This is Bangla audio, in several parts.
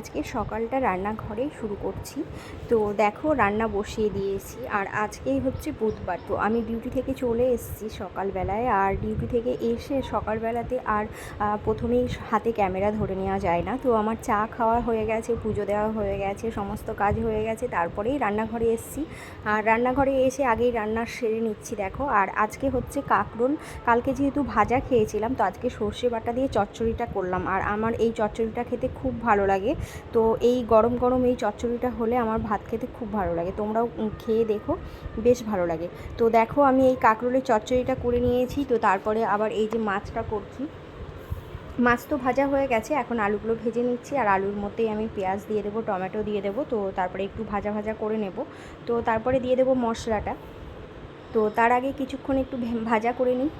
আজকে সকালটা রান্নাঘরেই শুরু করছি। তো দেখো, রান্না বসিয়ে দিয়েছি। আর আজকেই হচ্ছে বুধবার। তো আমি ডিউটি থেকে চলে এসেছি সকালবেলায়। আর ডিউটি থেকে এসে সকালবেলাতে আর প্রথমেই হাতে ক্যামেরা ধরে নেওয়া যায় না। তো আমার চা খাওয়া হয়ে গেছে, পুজো দেওয়া হয়ে গেছে, সমস্ত কাজ হয়ে গেছে। তারপরেই রান্নাঘরে এসেছি। আর রান্নাঘরে এসে আগেই রান্না সেরে নিচ্ছি, দেখো। আর আজকে হচ্ছে কাকরোল। কালকে যেহেতু ভাজা খেয়েছিলাম, তো আজকে সর্ষে বাটা দিয়ে চচ্চড়িটা করলাম। আর আমার এই চচ্চড়িটা খেতে খুব ভালো লাগে। তো এই গরম গরম এই চচ্চড়িটা হলে আমার ভাত খেতে খুব ভালো লাগে। তোমরাও খেয়ে দেখো, বেশ ভালো লাগে। তো দেখো আমি এই কাকরোলের চচ্চড়িটা করে নিয়েছি, তো তারপরে আবার এই যে মাছটা করছি। মাছ তো ভাজা হয়ে গেছে, এখন আলুগুলো ভেজে নিচ্ছি, আর আলুর মধ্যেই আমি পেঁয়াজ দিয়ে দেবো, টমেটো দিয়ে দেবো, তো তারপরে একটু ভাজা ভাজা করে নেব। তো তারপরে দিয়ে দেবো মশলাটা। তো তার আগে কিছুক্ষণ একটু ভাজা করে নিই।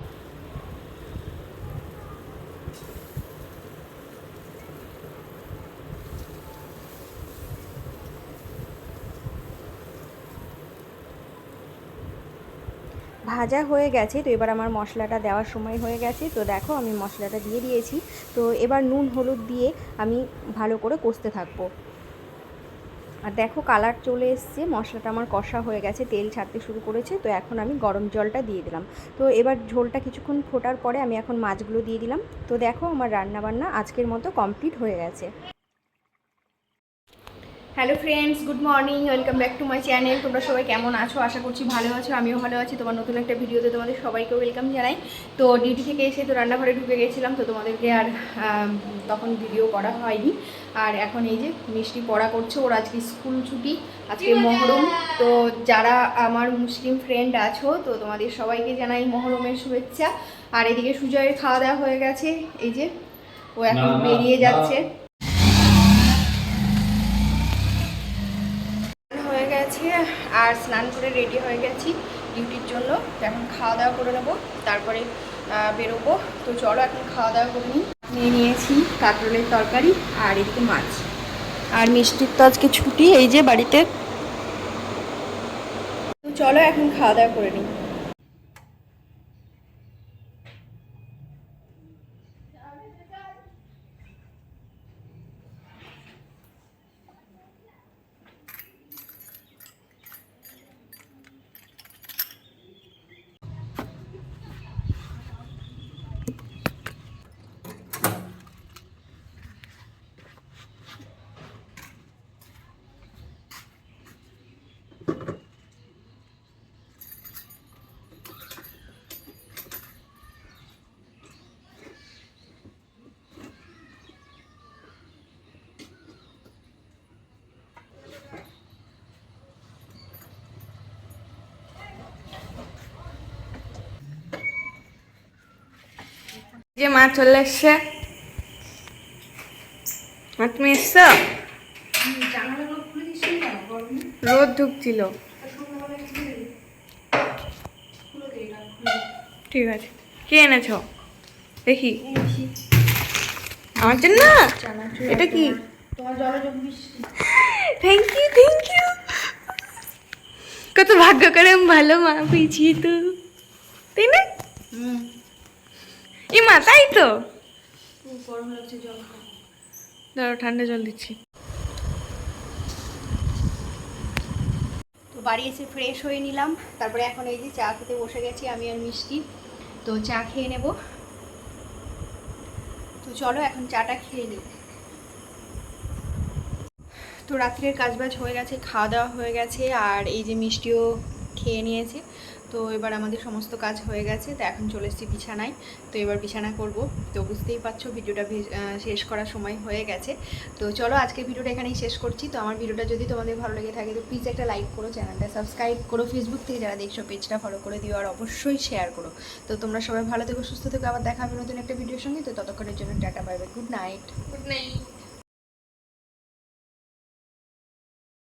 ভাজা হয়ে গেছে, তো এবার আমার মশলাটা দেওয়ার সময় হয়ে গেছে। তো দেখো আমি মশলাটা দিয়ে দিয়েছি। তো এবার নুন, হলুদ দিয়ে আমি ভালো করে কষতে থাকব। আর দেখো কালার চলে এসছে, মশলাটা আমার কষা হয়ে গেছে, তেল ছাড়তে শুরু করেছে, তো এখন আমি গরম জলটা দিয়ে দিলাম। তো এবার ঝোলটা কিছুক্ষণ ফোটার পরে আমি এখন মাছগুলো দিয়ে দিলাম। তো দেখো আমার রান্না বান্না আজকের মতো কমপ্লিট হয়ে গেছে। Hello friends good morning welcome back to my channel তোমরা সবাই কেমন আছো? আশা করছি ভালো আছো আমিও ভালো আছি। তোমার নতুন একটা ভিডিওতে তোমাদের সবাইকে ওয়েলকাম জানাই। তো ডিউটি থেকে এসে তো রান্নাঘরে ঢুকে গেছিলাম তো তোমাদেরকে আর তখন ভিডিও করা হয়নি। আর এখন এই যে মিষ্টি পড়া করছে ওর আজকে স্কুল ছুটি আজকে মহরম। তো যারা আমার মুসলিম ফ্রেন্ড আছো তো তোমাদের সবাইকে জানাই মহরমের শুভেচ্ছা। আর এদিকে সুজয়ের খাওয়া দাওয়া হয়ে গেছে এই যে ও এখন বেরিয়ে যাচ্ছে হয়ে গেছে আর স্নান করে রেডি হয়ে গেছি ডিউটির জন্য। এখন খাওয়া দাওয়া করে নেব, তারপরে বেরোবো। তো চলো এখন খাওয়া দাওয়া করে নিই। নিয়ে নিয়েছি কাঁকরোলের তরকারি আর এদিকে মাছ। আর মিষ্টির তো আজকে ছুটি, এই যে বাড়িতে। চলো এখন খাওয়া দাওয়া করে নিই। যে মা চলে এসছে। মা, তুমি এসছো? রোদ ঢুকছিল। ঠিক আছে। কি এনেছো? দেখি। আমার জন্য? এটা কি? থ্যাংক ইউ থ্যাংক ইউ কত ভাগ্য করে ভালো মা পেয়েছি তো। তাই না? ই মা তাই তো? দাঁড়াও ঠান্ডা জল দিচ্ছি। তো বাড়ি এসে ফ্রেশ হয়ে নিলাম। তারপরে এখন এই যে চা খেতে বসে গেছি আমি আর মিষ্টি। তো চা খেয়ে নেব। তো চলো এখন চাটা খেয়ে নিই। তো রাত্রের কাজবাজ হয়ে গেছে খাওয়া দাওয়া হয়ে গেছে আর এই যে মিষ্টিও খেয়ে নিয়েছে। তো এবার আমাদের সমস্ত কাজ হয়ে গেছে, তো এখন চলে এসেছি বিছানায়। তো এবার বিছানা করব। তো বুঝতেই পারছ, ভিডিওটা শেষ করার সময় হয়ে গেছে। তো চলো আজকে ভিডিওটা এখানেই শেষ করছি। তো আমার ভিডিওটা যদি তোমাদের ভালো লেগে থাকে, তো প্লিজ একটা লাইক করো, চ্যানেলটা সাবস্ক্রাইব করো। ফেসবুক থেকে যারা দেখছ পেজটা ফলো করে দিও আর অবশ্যই শেয়ার করো। তো তোমরা সবাই ভালো থেকো, সুস্থ থেকো। আবার দেখা হবে নতুন একটা ভিডিওর সঙ্গে। তো ততক্ষণের জন্য tata bye good night good night